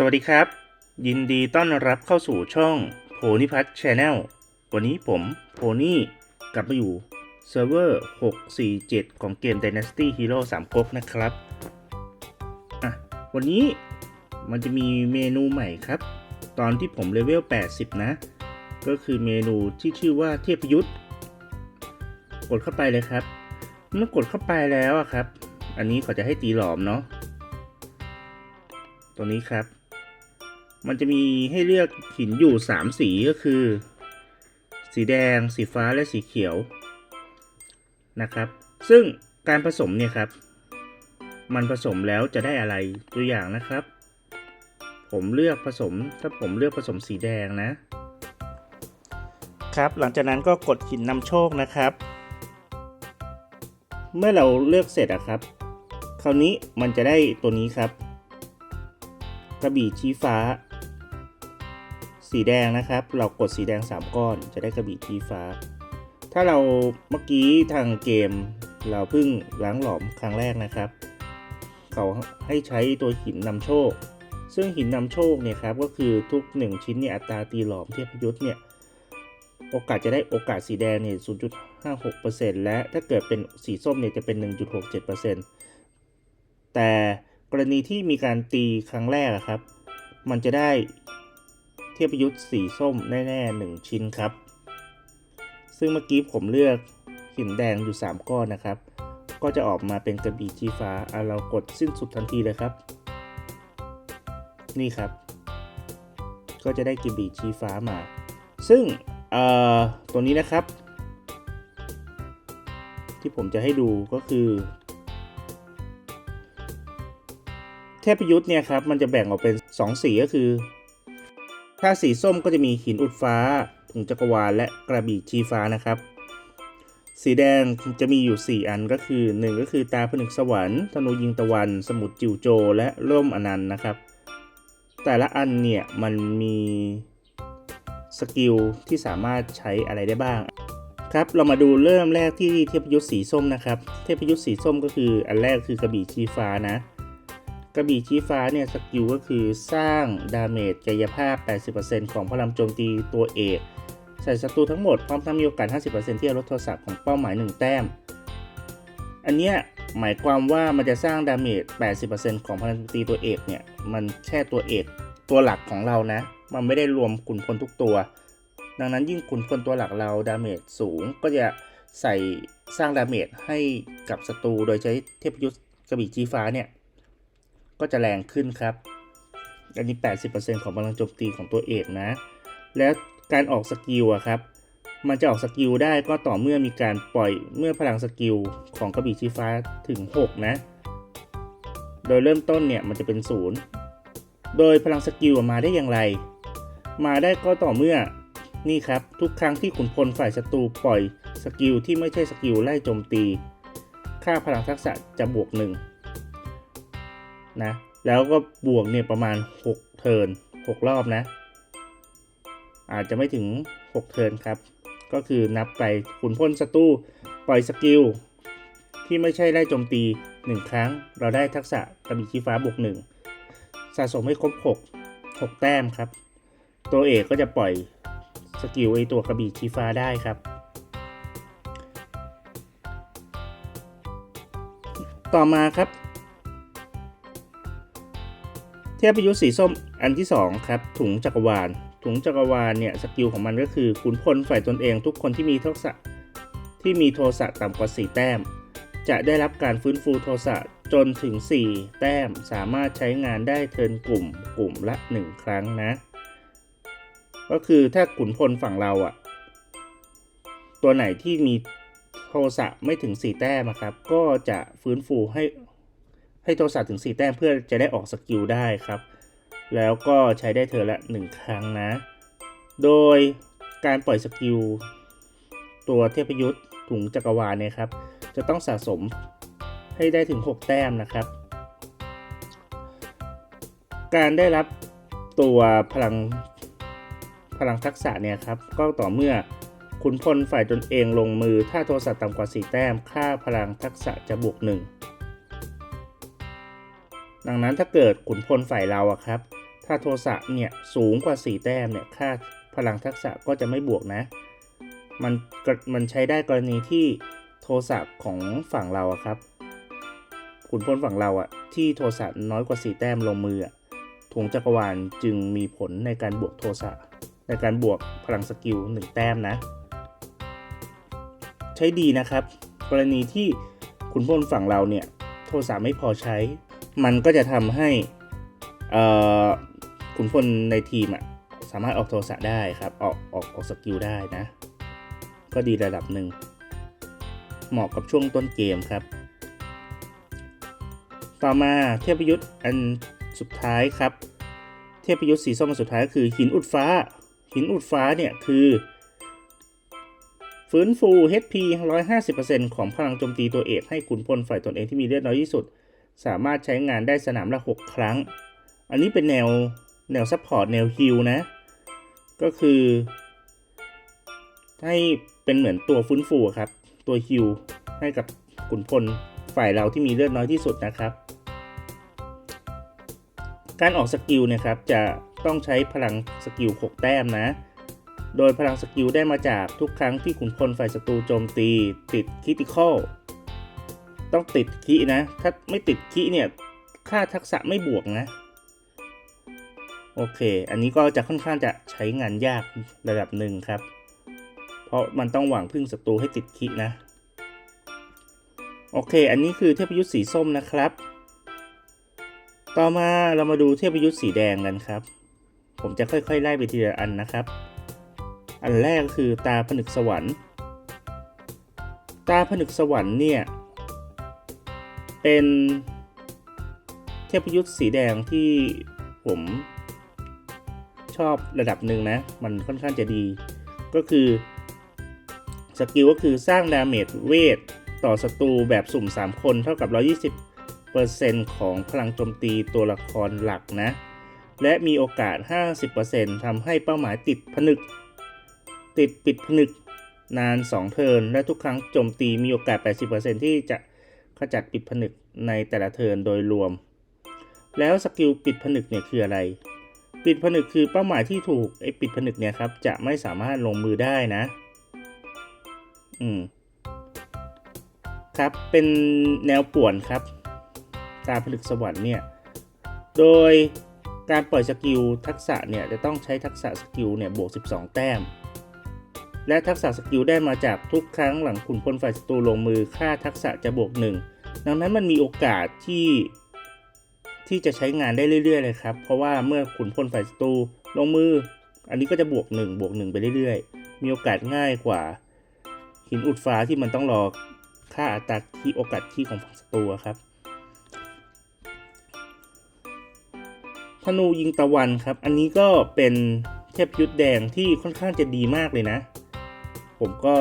สวัสดีครับ ยินดีต้อนรับเข้าสู่ช่องโพนิพัทชแนลวันนี้ผมโพนี่กลับมาอยู่เซิร์ฟเวอร์ 647 ของเกม Dynasty Hero 3ก๊กนะครับอะวันนี้มันจะมีเมนูใหม่ครับ ตอนที่ผมเลเวล 80 นะ ก็คือเมนูที่ชื่อว่าเทพยุทธกดเข้าไปเลยครับ เมื่อกดเข้าไปแล้วครับ อันนี้เขาจะให้ตีหลอมเนาะตัวนี้ครับ มันจะมีให้เลือกหินอยู่ 3 สีก็คือ สีแดง สีฟ้าและสีเขียวนะครับ ซึ่งการผสมเนี่ยครับ มันผสมแล้วจะได้อะไรตัวอย่างนะครับ ผมเลือกผสมถ้าผมเลือกผสมสีแดงนะ ครับหลังจากนั้นก็กดหินนำโชคนะครับ เมื่อเราเลือกเสร็จอะครับ คราวนี้มันจะได้ตัวนี้ครับ กระบี่ชี้ฟ้า สีแดงนะครับ เรากดสีแดง 3 ก้อนจะได้กระบี่ชี้ฟ้า ถ้าเราเมื่อกี้ทางเกม เราเพิ่งล้างหลอมครั้งแรกนะครับ เขาให้ใช้ตัวหินนำโชค ซึ่งหินนำโชคเนี่ยครับก็คือทุก 1 ชิ้นเนี่ยอัตราตีหลอมเทพยุทธ์เนี่ยโอกาสจะได้โอกาสสีแดงเนี่ย0.56%และถ้าเกิดเป็นสีส้มเนี่ยจะเป็น 1.67%แต่กรณีที่มีการตีครั้งแรกอะครับ มันจะได้ เทียบยุทธ์สีส้มแน่ๆหนึ่งชิ้นครับ ซึ่งเมื่อกี้ผมเลือกหินแดงอยู่ 3 ก้อนนะครับ ก็จะออกมาเป็นกระบี่ชี้ฟ้าอะเรากดสิ้นสุดทันทีเลยครับ นี่ครับ ก็จะได้กระบี่ชี้ฟ้ามา ซึ่งตัวนี้นะครับ ที่ผมจะให้ดูก็คือ เทพยุทธ์เนี่ยครับ มันจะแบ่งออกเป็น 2 สีก็คือ ถ้าสีส้มก็จะมีหินอุดฟ้าถุงจักรวาลและกระบี่ชีฟ้านะครับ สีแดงจะมีอยู่ 4 อันก็คือ 1 ก็คือตาผนึกสวรรค์ธนูยิงตะวัน สมุดจิวโจ และร่มอนันต์นะครับ แต่ละอันเนี่ยมันมีสกิลที่สามารถใช้อะไรได้บ้างครับ เรามาดูเริ่มแรกที่เทพยุทธ์สีส้มนะครับ เทพยุทธ์สีส้มก็คืออันแรกคือกระบี่ชีฟ้านะ กระบี่ชี้ฟ้าเนี่ยสกิลก็คือสร้างดาเมจกายภาพ 80%ของพลังโจมตีตัวเอกใส่ศัตรูทั้งหมดพร้อมทั้งมีโอกาส 50%ที่จะลดโทรศัพท์ของเป้าหมาย 1 แต้ม อันเนี้ยหมายความว่ามันจะสร้างดาเมจ 80%ของพลังโจมตีตัวเอกเนี่ย มันแค่ตัวเอกตัวหลักของเรานะ มันไม่ได้รวมขุนพลทุกตัว ดังนั้นยิ่งขุนพลตัวหลักเราดาเมจสูงก็จะใส่สร้างดาเมจให้กับศัตรูโดยใช้เทพยุทธกระบี่ชี้ฟ้าเนี่ย ก็จะแรงขึ้นครับ อันนี้ 80%ของพลังโจมตีของตัวเอกนะ แล้วการออกสกิลอะครับ มันจะออกสกิลได้ก็ต่อเมื่อมีการปล่อยเมื่อพลังสกิลของกระบี่ชี้ฟ้าถึง 6 นะ โดยเริ่มต้นเนี่ยมันจะเป็น 0 โดยพลังสกิลมาได้อย่างไร มาได้ก็ต่อเมื่อนี่ครับ ทุกครั้งที่ขุนพลฝ่ายศัตรูปล่อยสกิลที่ไม่ใช่สกิลไล่โจมตี ค่าพลังทักษะจะบวก1 นะ แล้วก็บวกเนี่ยประมาณ 6 เทิร์น6รอบนะ อาจจะไม่ถึง 6 เทิร์นครับ ก็คือนับไปขุนพลศัตรูปล่อยสกิล ที่ไม่ใช่ได้โจมตี 1 ครั้ง เราได้ทักษะกระบี่ชี้ฟ้าบวก1สะสมให้ครบ 6 6 แต้มครับ ตัวเอกก็จะปล่อยสกิลไอตัวกระบี่ชี้ฟ้าได้ครับ ต่อมาครับ เทพยุทธ์สีส้มอันที่ 2 ครับ ถุงจักรวาล ถุงจักรวาลเนี่ยสกิลของมันก็คือขุนพลฝ่ายตนเองทุกคนที่มีทักษะที่มีโทสะต่ำกว่า 4 แต้ม จะได้รับการฟื้นฟูโทสะจนถึง 4 แต้มสามารถใช้งานได้เทินกลุ่มกลุ่มละ 1 ครั้งนะ ก็คือถ้าขุนพลฝั่งเราอะตัวไหนที่มีโทสะไม่ถึง 4 แต้มครับ ก็จะฟื้นฟูให้ ให้โทรศัพท์ถึง 4 แต้มเพื่อจะได้ออกสกิลได้ครับ แล้วก็ใช้ได้เธอละ 1 ครั้งนะ โดยการปล่อยสกิลตัวเทพยุทธ์ถุงจักรวาลเนี่ยครับ จะต้องสะสมให้ได้ถึง 6 แต้มนะครับ การได้รับตัวพลังพลังทักษะเนี่ยครับ ก็ต่อเมื่อขุนพลฝ่ายตนเองลงมือ ถ้าโทรศัพท์ต่ำกว่า 4 แต้ม ค่าพลังทักษะจะบวก 1 ดังนั้นถ้าเกิดขุนพลฝ่ายเราอะครับ ถ้าโทสะเนี่ยสูงกว่า 4 แต้มเนี่ยค่าพลังทักษะก็จะไม่บวกนะ มันก็มันใช้ได้กรณีที่โทสะของฝั่งเราอะครับ ขุนพลฝั่งเราอะที่โทสะน้อยกว่า 4 แต้มลงมืออะถุงจักรวาลจึงมีผลในการบวกโทสะในการบวกพลังสกิล 1 แต้มนะ ใช้ดีนะครับ กรณีที่ขุนพลฝั่งเราเนี่ยโทสะไม่พอใช้ มันก็จะทำให้เอ่อขุนพลในทีมอะสามารถออกโทสะได้ครับ ออกออกออกสกิลได้นะ ก็ดีระดับหนึ่ง เหมาะกับช่วงต้นเกมครับ ต่อมาเทพยุทธ์อันสุดท้ายครับ เทพยุทธ์สีส้มอันสุดท้ายก็คือหินอุดฟ้า หินอุดฟ้าเนี่ยคือ ฟื้นฟู HP 150%ของพลังโจมตีตัวเอกให้ขุนพลฝ่ายตนเองที่มีเลือดน้อยที่สุด สามารถใช้งานได้สนามละ 6 ครั้ง อันนี้เป็นแนวแนวซัพพอร์ตแนวฮิลนะ ก็คือ ให้เป็นเหมือนตัวฟื้นฟูครับ ตัวฮิลให้กับขุนพลฝ่ายเราที่มีเลือดน้อยที่สุดนะครับ การออกสกิลเนี่ยครับจะต้องใช้พลังสกิล 6 แต้มนะ โดยพลังสกิลได้มาจากทุกครั้งที่ขุนพลฝ่ายศัตรูโจมตี ติดคิติคอล ต้องติดคินะ ถ้าไม่ติดคิเนี่ย ค่าทักษะไม่บวกนะ โอเค อันนี้ก็จะค่อนข้างจะใช้งานยากระดับหนึ่งครับ เพราะมันต้องหวังพึ่งศัตรูให้ติดคินะ โอเค อันนี้คือเทพยุทธ์สีส้มนะครับ ต่อมาเรามาดูเทพยุทธ์สีแดงกันครับ ผมจะค่อยๆไล่ไปทีละอันนะครับ อันแรกก็คือตาผนึกสวรรค์ ตาผนึกสวรรค์เนี่ย เป็นเทพยุทธ์สีแดงที่ผมชอบระดับหนึ่งนะ มันค่อนข้างจะดี ก็คือสกิลก็คือสร้างดาเมจเวทต่อศัตรูแบบสุ่ม 3 คนเท่ากับ 120%ของพลังโจมตีตัวละครหลักนะ และมีโอกาส 50%ทำให้เป้าหมายติดผนึก ติดปิดผนึกนาน 2 เทิร์นและทุกครั้งโจมตีมีโอกาส 80%ที่จะ ขจัดปิดผนึกในแต่ละเทิร์นโดยรวม แล้วสกิลปิดผนึกเนี่ยคืออะไร ปิดผนึกคือเป้าหมายที่ถูกไอ้ปิดผนึกเนี่ยครับจะไม่สามารถลงมือได้นะ อืม ครับเป็นแนวป่วนครับ ตาผลึกสวรรค์เนี่ย โดยการปล่อยสกิลทักษะเนี่ยจะต้องใช้ทักษะสกิลเนี่ยบวก 12 แต้ม และทักษะสกิลได้มาจากทุกครั้งหลังขุนพลฝ่ายศัตรูลงมือค่าทักษะจะบวก 1 ดังนั้นมันมีโอกาสที่ที่จะใช้งานได้เรื่อยๆเลยครับ เพราะว่าเมื่อขุนพลฝ่ายศัตรูลงมือ อันนี้ก็จะบวก 1 บวก 1 ไปเรื่อยๆ มีโอกาสง่ายกว่า หินอุดฟ้าที่มันต้องรอค่าอัตราที่โอกาสที่ของฝั่งศัตรูครับธนูยิงตะวันครับ อันนี้ก็เป็นเทพยุทธแดงที่ค่อนข้างจะดีมากเลยนะ ผมก็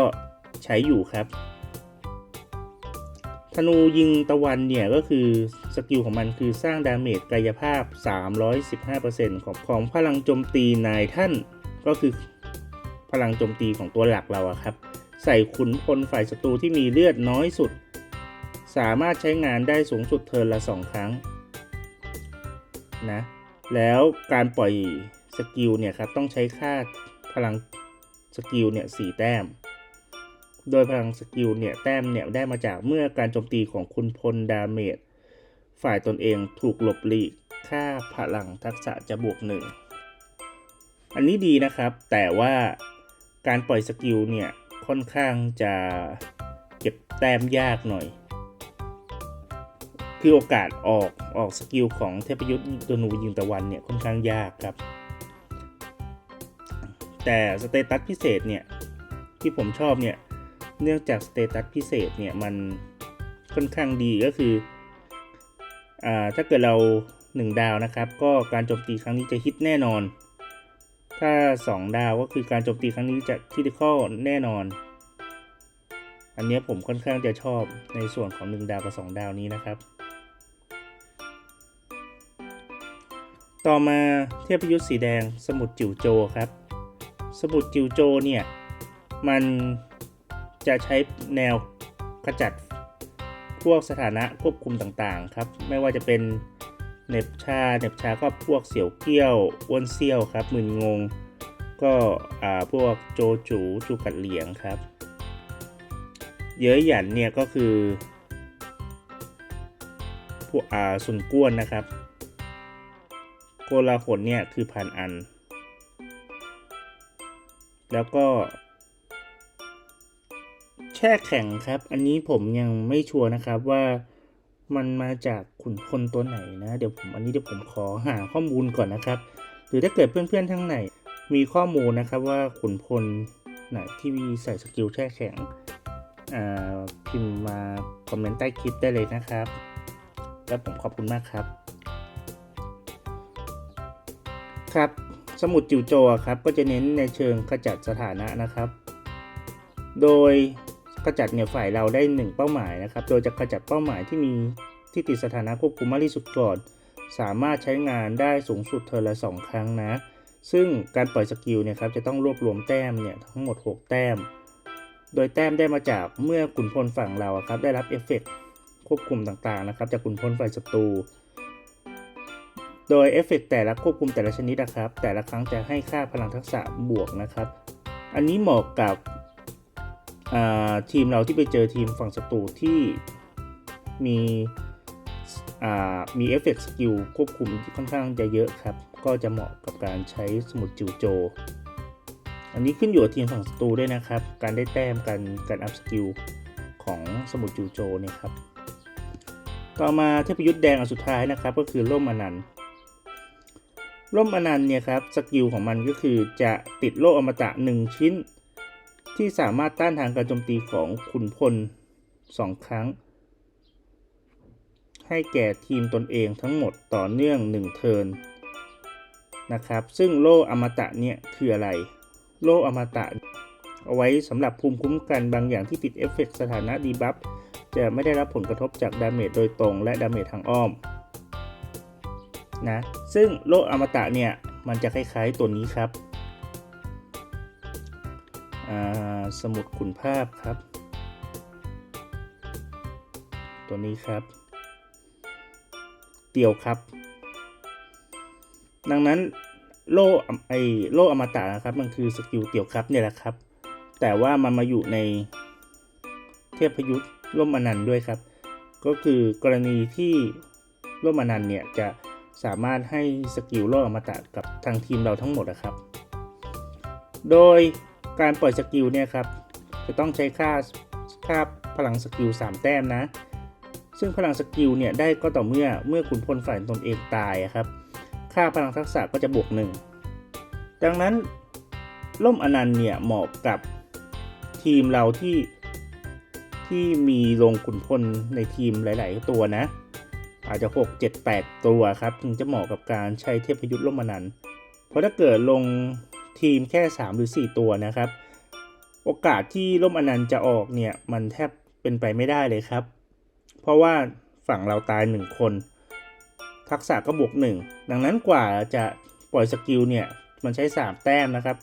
ใช้อยู่ครับธนูยิงตะวันเนี่ยก็คือสกิลของมันคือสร้างดาเมจกายภาพ 315%ของของพลังโจมตีนายท่านก็คือพลังโจมตีของตัวหลักเราอะครับ ใส่ขุนพลฝ่ายศัตรูที่มีเลือดน้อยสุด สามารถใช้งานได้สูงสุดเทิร์นละ 2 ครั้งนะแล้วการปล่อยสกิลเนี่ยครับต้องใช้ค่าพลัง สกิลเนี่ยสแต้ม โดยพลังสกิลเนี่ยแต้มเนี่ยได้มาจากเมื่อการโจมตีของคุณพลดาเมจฝ่ายตนเองถูกหลบหลีก ค่าพลังทักษะจะบวกหนึ่งอันนี้ดีนะครับ แต่ว่าการปล่อยสกิลเนี่ยค่อนข้างจะเก็บแต้มยากหน่อย คือโอกาสออกออกสกิลของเทพยุทธ์ดนูยิงตะวันเนี่ยค่อนข้างยากครับ แต่สเตตัสพิเศษเนี่ยที่ผมชอบเนี่ยเนื่องจากสเตตัสพิเศษเนี่ยมันค่อนข้างดีก็คืออ่าถ้าเกิดเรา 1 ดาวนะครับ ก็การโจมตีครั้งนี้จะฮิตแน่นอน ถ้า 2 ดาวก็คือการโจมตีครั้งนี้จะคริติคอลแน่นอน อันนี้ผมค่อนข้างจะชอบในส่วนของ 1 ดาวกับ 2 ดาวนี้นะครับ ต่อมาเทพยุทธ์สีแดงสมุดจิ๋วโจครับ สมุดจิ๋วโจเนี่ย มันจะใช้แนวขจัดพวกสถานะควบคุมต่างๆครับ ไม่ว่าจะเป็นเหน็บชาเหน็บชาก็พวกเสี่ยวเกี้ยวอ้วนเซี่ยวครับมึนงง ก็อ่าพวกโจจูจูกัดเหลียงครับ เย้ยหยันเนี่ยก็คือพวกอ่าซุนก้วนนะครับ โกลาหลเนี่ยคือพันอัน แล้วก็ แช่แข็งครับ อันนี้ผมยังไม่ชัวร์นะครับว่ามันมาจากขุนพลตัวไหนนะ เดี๋ยวผมอันนี้เดี๋ยวผมขอหาข้อมูลก่อนนะครับ หรือถ้าเกิดเพื่อนๆทั้งไหน มีข้อมูลนะครับว่าขุนพลไหนที่มีใส่สกิลแช่แข็งอ่าพิมพ์มาคอมเมนต์ใต้คลิปได้เลยนะครับ แล้วผมขอบคุณมากครับ ครับ สมุดจิวโจครับก็จะเน้นในเชิงขจัดสถานะนะครับ โดยขจัดเนี่ยฝ่ายเราได้ 1 เป้าหมายนะครับ โดยจะขจัดเป้าหมายที่มีที่ติดสถานะควบคุมมากที่สุดก่อน สามารถใช้งานได้สูงสุดเทอละ 2 ครั้งนะ ซึ่งการปล่อยสกิลเนี่ยครับจะต้องรวบรวมแต้มเนี่ยทั้งหมด 6 แต้ม โดยแต้มได้มาจากเมื่อขุนพลฝั่งเราครับได้รับเอฟเฟกต์ควบคุมต่างๆนะครับจากขุนพลฝ่ายศัตรู โดยเอฟเฟกต์แต่ละควบคุมแต่ละชนิดนะครับ แต่ละครั้งจะให้ค่าพลังทักษะบวกนะครับ อันนี้เหมาะกับทีมเราที่ไปเจอทีมฝั่งศัตรูที่มีมีเอฟเฟกต์สกิลควบคุมที่ค่อนข้างจะเยอะครับ ก็จะเหมาะกับการใช้สมุดจิวโจ อันนี้ขึ้นอยู่กับทีมฝั่งศัตรูด้วยนะครับ การได้แต้มการการอัพสกิลของสมุดจิวโจเนี่ยครับ ต่อมาเทพยุทธ์แดงอันสุดท้ายนะครับ ก็คือร่มอนันต์ ร่มอนันต์เนี่ยครับสกิลของมันก็คือจะติดโล่อมตะ 1 ชิ้น ที่สามารถต้านทานการโจมตีของขุนพล 2 ครั้ง ให้แก่ทีมตนเองทั้งหมดต่อเนื่อง 1 เทิร์นนะครับ ซึ่งโล่อมตะเนี่ยคืออะไร โล่อมตะ เอาไว้สำหรับภูมิคุ้มกันบางอย่างที่ติดเอฟเฟกต์สถานะดีบัฟจะไม่ได้รับผลกระทบจากดาเมจโดยตรงและดาเมจทางอ้อม นะซึ่งโลกอมตะเนี่ยมันจะคล้ายๆตัวนี้ครับสมุดขุนภาพครับ ตัวนี้ครับ เตียวครับ ดังนั้นโลไอโลอมตะนะครับมันคือสกิลเตียวครับเนี่ยแหละครับ แต่ว่ามันมาอยู่ในเทพยุทธ์ร่มอนันต์ด้วยครับ ก็คือกรณีที่ร่มอนันต์เนี่ยจะ สามารถให้สกิลโล่อมตะกับทางทีมเราทั้งหมดนะครับ โดยการปล่อยสกิลเนี่ยครับจะต้องใช้ค่าค่าพลังสกิล3 แต้มนะ ซึ่งพลังสกิลเนี่ยได้ก็ต่อเมื่อเมื่อขุนพลฝ่ายตนเองตายครับ ค่าพลังทักษะก็จะบวก 1 ดังนั้นล่มอนันต์เนี่ยเหมาะกับทีมเราที่ที่มีลงขุนพลในทีมหลาย ๆ ตัวนะ อาจจะ 6 7 8 ตัวครับ ถึงจะเหมาะกับการใช้เทพยุทธ์ล่มอนันต์เพราะถ้าเกิดลงทีมแค่ 3 หรือ 4 ตัวนะครับ โอกาสที่ล่มอนันต์จะออกเนี่ย มันแทบเป็นไปไม่ได้เลยครับ เพราะว่าฝั่งเราตาย 1 คน ทักษะก็บวก 1 ดังนั้นกว่าจะปล่อยสกิลเนี่ย มันใช้ 3 แต้มนะครับ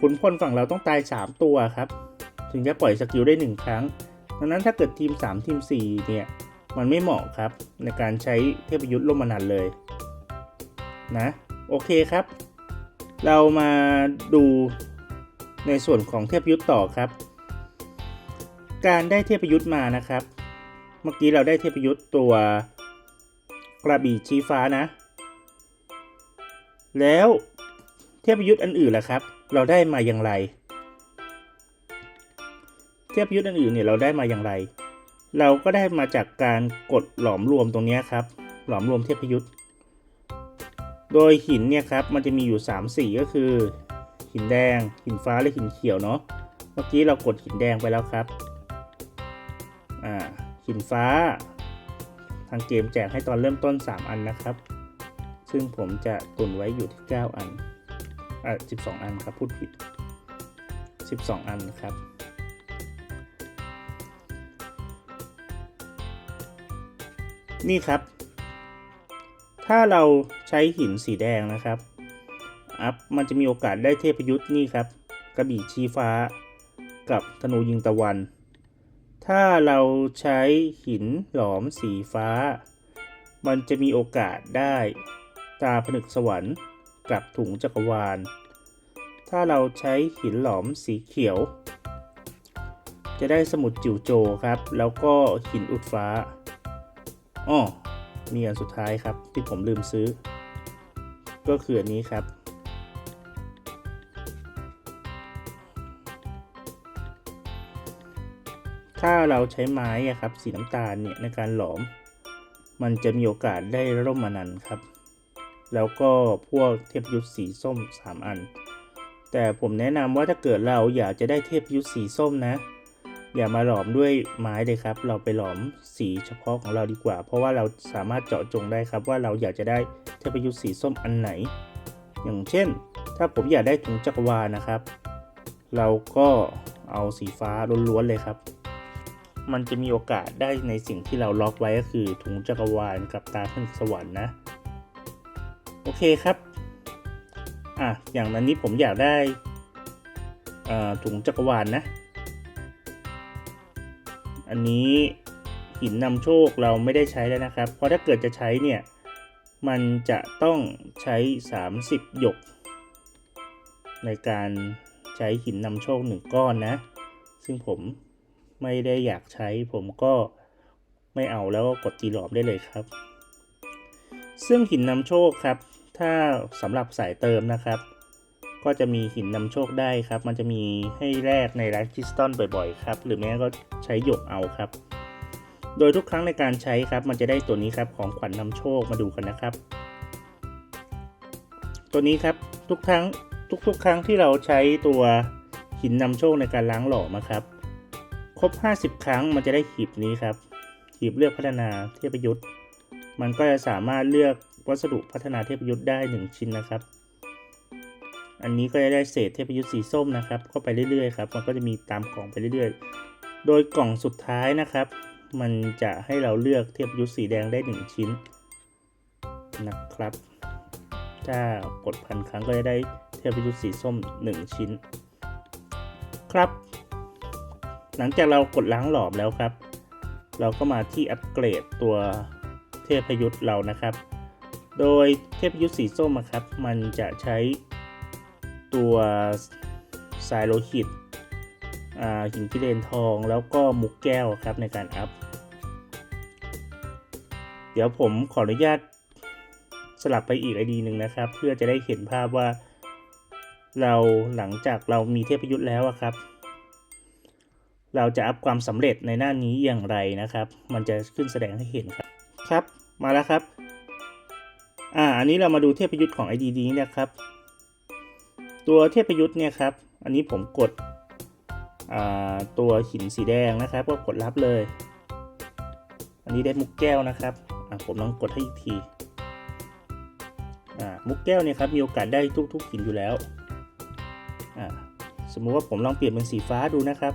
ขุนพลฝั่งเราต้องตาย 3 ตัวครับ ถึงจะปล่อยสกิลได้ 1 ครั้ง ดังนั้นถ้าเกิดทีม 3 ทีม 4 เนี่ย มันไม่เหมาะครับ ในการใช้เทพยุทธ์ล่มอนันต์เลยนะโอเคครับ เรามาดูในส่วนของเทพยุทธ์ต่อครับ การได้เทพยุทธ์มานะครับ เมื่อกี้เราได้เทพยุทธ์ตัวกระบี่ชี้ฟ้านะ แล้วเทพยุทธ์อันอื่นล่ะครับ เราได้มาอย่างไร เทพยุทธ์อันอื่นเนี่ยเราได้มาอย่างไร เราก็ได้มาจากการกดหลอมรวมตรงนี้ครับ หลอมรวมเทพยุทธ์โดยหินเนี่ยครับมันจะมีอยู่ 3 สีก็คือ หินแดง หินฟ้าและหินเขียวเนาะเมื่อกี้เรากดหินแดงไปแล้วครับอ่าหินฟ้า ทางเกมแจกให้ตอนเริ่มต้น 3 อันนะครับ ซึ่งผมจะตุนไว้อยู่ที่ 9 อันอ่า12 อันครับพูดผิด 12 อันครับ นี่ครับ ถ้าเราใช้หินสีแดงนะครับอัพมันจะมีโอกาสได้เทพยุทธ์นี่ครับกระบี่ชี้ฟ้า กับธนูยิงตะวัน ถ้าเราใช้หินหลอมสีฟ้า มันจะมีโอกาสได้ตาผนึกสวรรค์ กับถุงจักรวาล ถ้าเราใช้หินหลอมสีเขียว จะได้สมุดจิ๋วโจครับ แล้วก็หินอุดฟ้า อ้อมีอันสุดท้ายครับ ที่ผมลืมซื้อ ก็คืออันนี้ครับ ถ้าเราใช้ไม้ครับสีน้ำตาลเนี่ยในการหลอม มันจะมีโอกาสได้ร่มอนันต์ครับ แล้วก็พวกเทพยุทธสีส้ม 3 อัน แต่ผมแนะนำว่าถ้าเกิดเราอยากจะได้เทพยุทธสีส้มนะ อย่ามาหลอมด้วยไม้เลยครับ เราไปหลอมสีเฉพาะของเราดีกว่า เพราะว่าเราสามารถเจาะจงได้ครับ ว่าเราอยากจะได้เทพยุทธสีส้มอันไหน อย่างเช่น ถ้าผมอยากได้ถุงจักรวาลนะครับ เราก็เอาสีฟ้าล้วนๆเลยครับ มันจะมีโอกาสได้ในสิ่งที่เราล็อกไว้ก็คือถุงจักรวาลกับตาขึ้นสวรรค์นะ โอเคครับอะอย่างนั้นนี้ผมอยากได้ถุงจักรวาลนะ อันนี้หินนำโชคเราไม่ได้ใช้แล้วนะครับ เพราะถ้าเกิดจะใช้เนี่ย มันจะต้องใช้ 30 หยก ในการใช้หินนำโชคหนึ่งก้อนนะ ซึ่งผมไม่ได้อยากใช้ผมก็ไม่เอาแล้วก็กดตีหลอมได้เลยครับ ซึ่งหินนำโชคครับ ถ้าสำหรับสายเติมนะครับ ก็จะมีหินนำโชคได้ครับ มันจะมีให้แลกในร้านคริสตัลบ่อยๆครับ หรือแม้ก็ใช้หยกเอาครับ โดยทุกครั้งในการใช้ครับ มันจะได้ตัวนี้ครับของขวัญนนำโชคมาดูกันนะครับ ตัวนี้ครับทุกครั้งทุกๆ ครั้งที่เราใช้ตัวหินนำโชคในการล้างหล่อมาครับ ครบ 50 ครั้งมันจะได้หีบนี้ครับหีบเลือกพัฒนาเทพยุทธ์มันก็จะสามารถเลือกวัสดุพัฒนาเทพยุทธ์ได้ 1 ชิ้นนะครับ อันนี้ก็จะได้เศษเทพยุทธ์สีส้มนะครับ เข้าไปเรื่อยๆครับมันก็จะมีตามกล่องไปเรื่อยๆ โดยกล่องสุดท้ายนะครับ มันจะให้เราเลือกเทพยุทธ์สีแดงได้ 1 ชิ้นนะครับ ถ้ากดพันครั้งก็จะได้เทพยุทธ์สีส้ม 1 ชิ้น ครับ หลังจากเรากดล้างหลอมแล้วครับ เราก็มาที่อัปเกรดตัวเทพยุทธ์เรานะครับ โดยเทพยุทธ์สีส้มอะครับ มันจะใช้ ตัวสายโลหิตอ่าหินกิเลนทองแล้วก็มุกแก้วครับในการอัพ เดี๋ยวผมขออนุญาตสลับไปอีกไอดีหนึ่งนะครับ เพื่อจะได้เห็นภาพว่าเราหลังจากเรามีเทพยุทธ์แล้วครับ เราจะอัพความสำเร็จในหน้านี้อย่างไรนะครับ มันจะขึ้นแสดงให้เห็นครับครับ มาแล้วครับ อ่า อันนี้เรามาดูเทพยุทธ์ของ ID นี้นะครับ ตัวเทพยุทธ์เนี่ยครับ อันนี้ผมกดตัวหินสีแดงนะครับ ก็กดรับเลย อันนี้ได้มุกแก้วนะครับผมลองกดให้อีกทีมุกแก้วเนี่ยครับมีโอกาสได้ทุกๆหินอยู่แล้ว สมมุติว่าผมลองเปลี่ยนเป็นสีฟ้าดูนะครับ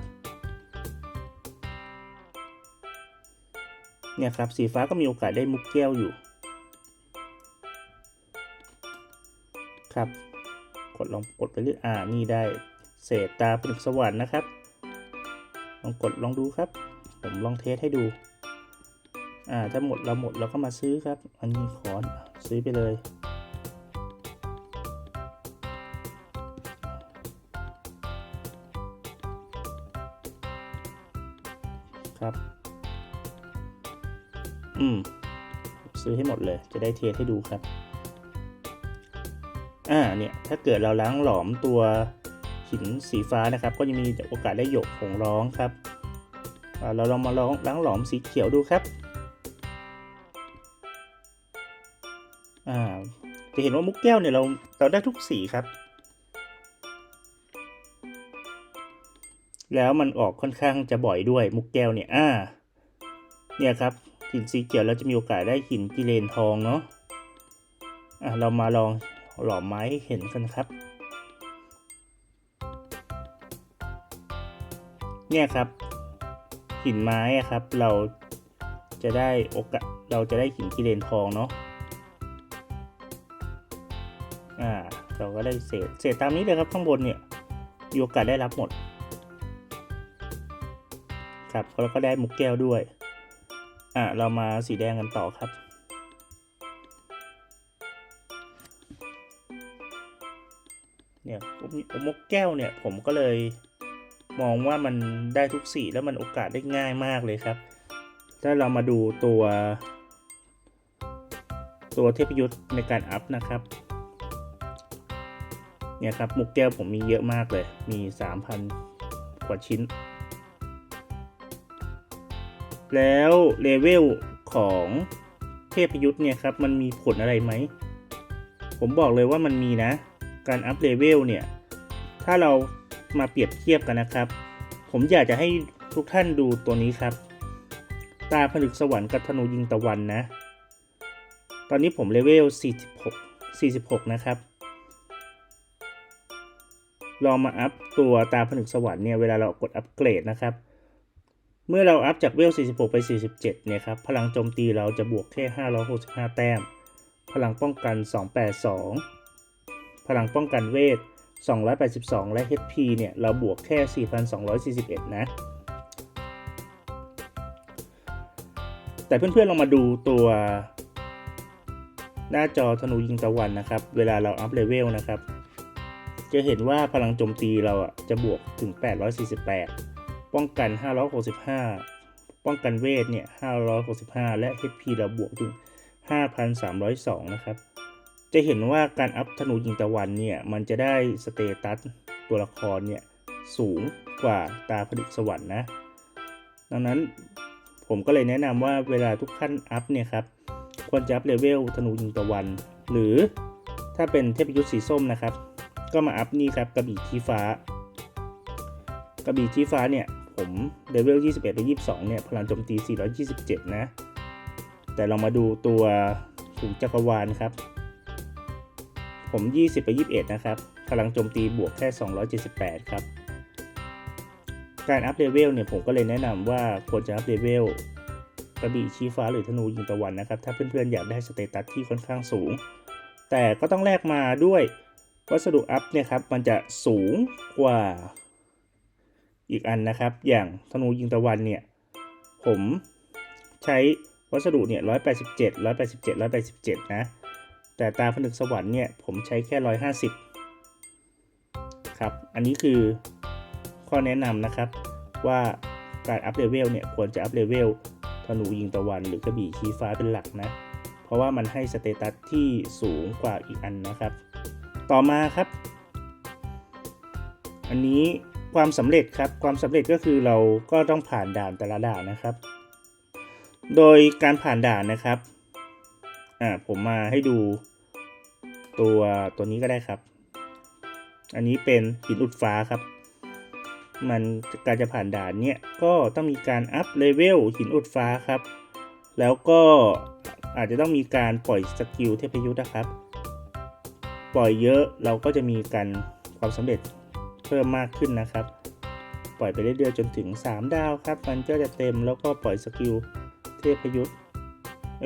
เนี่ยครับสีฟ้าก็มีโอกาสได้มุกแก้วอยู่ ครับ ดลองกดไปเรื่อยอ่านี่ได้ เศษตาผนึกสวรรค์นะครับ ลองกดลองดูครับ ผมลองเทสให้ดู อ่าถ้าหมดเราหมดเราก็มาซื้อครับ อันนี้ขอซื้อไปเลยครับ อืม ซื้อให้หมดเลย จะได้เทสให้ดูครับ อ่าเนี่ยถ้าเกิดเราล้างหลอมตัวหินสีฟ้านะครับ ก็จะมีโอกาสได้หยกหงร้องครับเราลองมาลองล้างหลอมสีเขียวดูครับอ่าจะเห็นว่ามุกแก้วเนี่ยเราเราได้ทุกสีครับ แล้วมันออกค่อนข้างจะบ่อยด้วยมุกแก้วเนี่ยอ่าเนี่ยครับหินสีเขียวเราจะมีโอกาสได้หินกิเลนทองเนาะอะเรามาลอง หล่อไม้ให้เห็นกันครับ เนี่ยครับ หินไม้ครับ เราจะได้โอกาสเราจะได้หินกิเลนทองเนาะอ่าเราก็ได้เศษเศษตามนี้เลยครับข้างบนเนี่ยมีโอกาสได้รับหมด ครับแล้วก็ได้มุกแก้วด้วยอะเรามาสีแดงกันต่อครับ เนี่ยโอมกแก้วเนี่ยผมก็เลยมองว่ามันได้ทุกสีแล้วมันโอกาสได้ง่ายมากเลยครับ ถ้าเรามาดูตัว ตัวเทพยุทธ์ในการอัพนะครับเนี่ยครับมุกแก้วผมมีเยอะมากเลย มี 3,000 กว่าชิ้น แล้วเลเวลของเทพยุทธ์เนี่ยครับ มันมีผลอะไรไหม ผมบอกเลยว่ามันมีนะ การอัพเลเวลเนี่ย ถ้าเรามาเปรียบเทียบกันนะครับ ผมอยากจะให้ทุกท่านดูตัวนี้ครับ ตาผนึกสวรรค์กับธนูยิงตะวันนะ ตอนนี้ผมเลเวล 46 46 นะครับ ลองมาอัพตัวตาผนึกสวรรค์เนี่ยเวลาเรากดอัปเกรดนะครับ เมื่อเราอัพจากเวล 46 ไป 47 เนี่ยครับ พลังโจมตีเราจะบวกแค่ 565 แต้ม พลังป้องกัน 282 พลังป้องกันเวท 282 และ HP เนี่ยเราบวกแค่ 4,241 นะ แต่เพื่อนๆลองมาดูตัวหน้าจอธนูยิงตะวันนะครับ เวลาเราอัพเลเวลนะครับ จะเห็นว่าพลังโจมตีเราอะจะบวกถึง 848 ป้องกัน 565 ป้องกันเวทเนี่ย 565 และ HP เราบวกถึง 5,302 นะครับ จะเห็นว่าการอัพธนูยิงตะวันเนี่ยมันจะได้สเตตัสตัวละครเนี่ยสูงกว่าตาผลิตสวรรค์นะ ดังนั้นผมก็เลยแนะนำว่าเวลาทุกขั้นอัพเนี่ยครับควรจะอัพเลเวลธนูยิงตะวัน หรือถ้าเป็นเทพยุทธสีส้มนะครับ ก็มาอัพนี่ครับกระบี่ชี้ฟ้ากระบี่ชี้ฟ้าเนี่ยผมเลเวล 21และ22 เนี่ย พลังโจมตี 427 นะ แต่เรามาดูตัวถุงจักรวาลครับ ผม 20 ไป 21 นะครับ พลังโจมตีบวกแค่ 278 ครับ การอัพเลเวลเนี่ยผมก็เลยแนะนำว่าควรจะอัพเลเวลกระบี่ชี้ฟ้าหรือธนูยิงตะวันนะครับ ถ้าเพื่อนๆอยากได้สเตตัสที่ค่อนข้างสูง แต่ก็ต้องแลกมาด้วยวัสดุอัพเนี่ยครับมันจะสูงกว่าอีกอันนะครับ อย่างธนูยิงตะวันเนี่ยผมใช้วัสดุเนี่ย187 187 187นะ แต่ตาผนึกสวรรค์เนี่ยผมใช้แค่ 150 ครับ อันนี้คือข้อแนะนำนะครับว่าการอัพเลเวลเนี่ยควรจะอัพเลเวลธนูยิงตะวันหรือกระบี่ชี้ฟ้าเป็นหลักนะ เพราะว่ามันให้สเตตัสที่สูงกว่าอีกอันนะครับ ต่อมาครับ อันนี้ความสำเร็จครับความสำเร็จก็คือเราก็ต้องผ่านด่านแต่ละด่านนะครับ โดยการผ่านด่านนะครับ อ่าผมมาให้ดู ตัวตัวนี้ก็ได้ครับ อันนี้เป็นหินอุดฟ้าครับ มันการจะผ่านด่านเนี่ยก็ต้องมีการอัพเลเวลหินอุดฟ้าครับ แล้วก็อาจจะต้องมีการปล่อยสกิลเทพยุทธ์นะครับ ปล่อยเยอะเราก็จะมีการความสำเร็จเพิ่มมากขึ้นนะครับ ปล่อยไปเรื่อยๆจนถึง 3 ดาวครับ มันก็จะเต็มแล้วก็ปล่อยสกิลเทพยุทธ์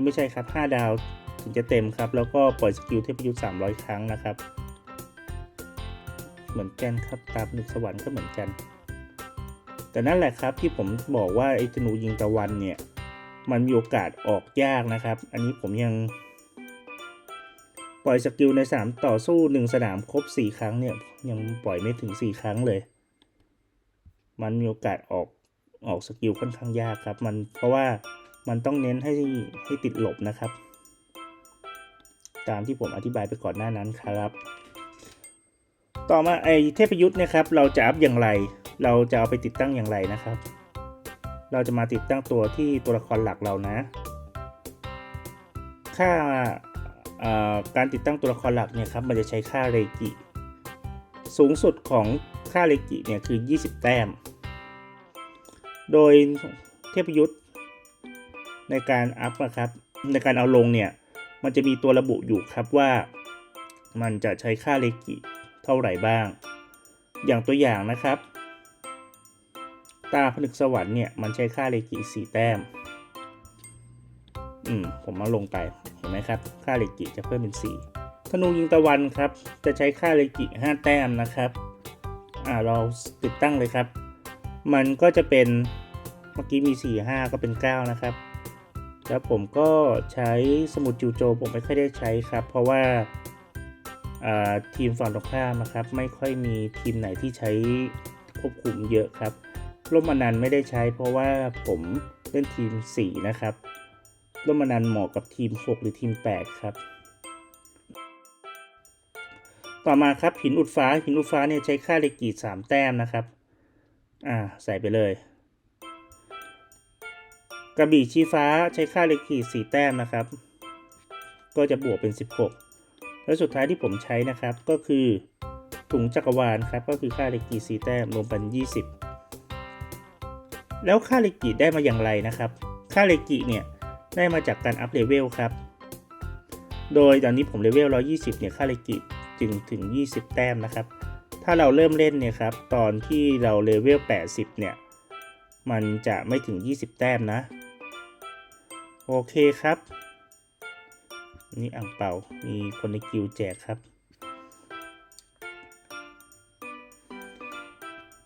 ไม่ใช่ครับ 5 ดาว ถึงจะเต็มครับ แล้วก็ปล่อยสกิลเทพยุทธ์300 ครั้งนะครับ เหมือนกันครับตามนึกสวรรค์ก็เหมือนกัน แต่นั่นแหละครับที่ผมบอกว่าไอ้ธนูยิงตะวันเนี่ย มันมีโอกาสออกยากนะครับ อันนี้ผมยัง ปล่อยสกิลใน3ต่อสู้ 1 สนามครบ 4 ครั้งเนี่ย ยังปล่อยไม่ถึง 4 ครั้งเลย มันมีโอกาสออกออกสกิลค่อนข้างยากครับ มันเพราะว่ามันต้องเน้นให้ให้ติดหลบนะครับ ตามที่ผมอธิบายไปก่อนหน้านั้นครับ ต่อมาไอเทพยุทธ์เนี่ยครับเราจะอัพอย่างไร เราจะเอาไปติดตั้งอย่างไรนะครับ เราจะมาติดตั้งตัวที่ตัวละครหลักเรานะค่าอ่าการติดตั้งตัวละครหลักเนี่ยครับมันจะใช้ค่าเรกิ สูงสุดของค่าเรกิเนี่ยคือ 20 แต้ม โดยเทพยุทธ์ในการอัพนะครับในการเอาลงเนี่ย มันจะมีตัวระบุอยู่ครับว่า มันจะใช้ค่าเรกิเท่าไหร่บ้าง อย่างตัวอย่างนะครับ ตาผนึกสวรรค์เนี่ยมันใช้ค่าเรกิ4แต้ม อืมผมมาลงไปเห็นไหมครับ ค่าเรกิจะเพิ่มเป็น 4 ธนูยิงตะวันครับ จะใช้ค่าเรกิ5แต้มนะครับอ่าเราติดตั้งเลยครับ มันก็จะเป็นเมื่อกี้มี 4 5 ก็เป็น 9 นะครับ แล้วผมก็ใช้สมุดจูโจ ผมไม่ค่อยได้ใช้ครับ เพราะว่าอ่าทีมฝั่งตรงข้ามนะครับ ไม่ค่อยมีทีมไหนที่ใช้ควบคุมเยอะครับร่มอนันต์ไม่ได้ใช้ เพราะว่าผมเล่นทีม 4 นะครับร่มอนันต์เหมาะกับทีม 6 หรือทีม 8 ครับ ต่อมาครับหินอุดฟ้าหินอุดฟ้าเนี่ยใช้ค่าเลกีด3แต้มนะครับ อ่าใส่ไปเลย กระบี่ชี้ฟ้าใช้ค่าเลกีด4แต้มนะครับ ก็จะบวกเป็น 16 แล้วสุดท้ายที่ผมใช้นะครับ ก็คือถุงจักรวาลครับ ก็คือค่าเลกี4แต้มรวมเป็น 20 แล้วค่าเลกีได้มาอย่างไรนะครับ ค่าเลกีเนี่ยได้มาจากการอัพเลเวลครับ โดยตอนนี้ผมเลเวล 120 เนี่ยค่าเลกิจึงถึง 20 แต้มนะครับ ถ้าเราเริ่มเล่นเนี่ยครับ ตอนที่เราเลเวล 80 เนี่ย มันจะไม่ถึง 20 แต้มนะ โอเคครับ นี่อ่างเป่ามีคนในกิวแจกครับ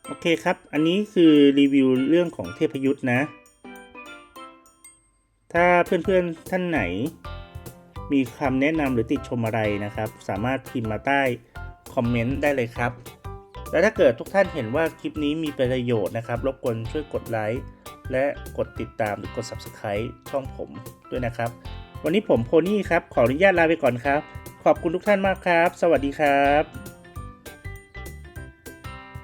โอเคครับ อันนี้คือรีวิวเรื่องของเทพยุทธ์นะ ถ้าเพื่อนๆท่านไหน มีคำแนะนำหรือติดชมอะไรนะครับ สามารถพิมพ์มาใต้คอมเมนต์ได้เลยครับและถ้าเกิดทุกท่านเห็นว่าคลิปนี้มีประโยชน์นะครับ รบกวนช่วยกดไลค์ และกดติดตามหรือกด Subscribe ช่องผมด้วยนะครับ วันนี้ผมโพนี่ครับ ขออนุญาตลาไปก่อนครับ ขอบคุณทุกท่านมากครับ สวัสดีครับ